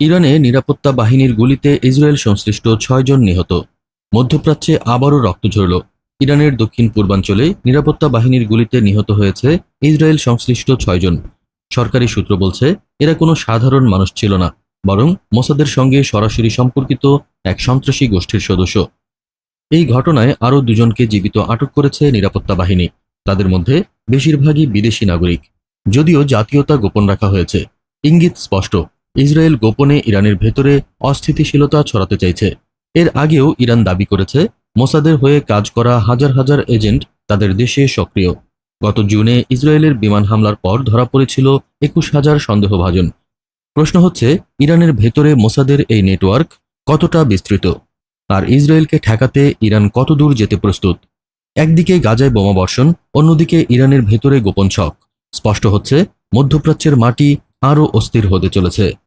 ইরানে নিরাপত্তা বাহিনীর গুলিতে ইসরায়েল সংশ্লিষ্ট ছয়জন নিহত। মধ্যপ্রাচ্যে আবারও রক্ত ঝরল। ইরানের দক্ষিণ পূর্বাঞ্চলে নিরাপত্তা বাহিনীর গুলিতে নিহত হয়েছে ইসরায়েল সংশ্লিষ্ট ছয়জন সরকারি সূত্র বলছে, এরা কোনো সাধারণ মানুষ ছিল না, বরং মোসাদের সঙ্গে সরাসরি সম্পর্কিত এক সন্ত্রাসী গোষ্ঠীর সদস্য। এই ঘটনায় আরও দুজনকে জীবিত আটক করেছে নিরাপত্তা বাহিনী। তাদের মধ্যে বেশিরভাগই বিদেশি নাগরিক। যদিও জাতীয়তা গোপন রাখা হয়েছে। ইঙ্গিত স্পষ্ট ইসরায়েল গোপনে ইরানের ভেতরে অস্থিতিশীলতা ছড়াতে চাইছে। এর আগেও ইরান দাবি করেছে, মোসাদের হয়ে কাজ করা হাজার হাজার এজেন্ট তাদের দেশে সক্রিয়। গত জুনে ইসরায়েলের বিমান হামলার পর ধরা পড়েছিল একুশ হাজার সন্দেহভাজন। প্রশ্ন হচ্ছে, ইরানের ভেতরে মোসাদের এই নেটওয়ার্ক কতটা বিস্তৃত? আর ইসরায়েলকে ঠেকাতে ইরান কতদূর যেতে প্রস্তুত? একদিকে গাজায় বোমাবর্ষণ অন্যদিকে ইরানের ভেতরে গোপন ছক। স্পষ্ট হচ্ছে, মধ্যপ্রাচ্যের মাটি আরও অস্থির হতে চলেছে।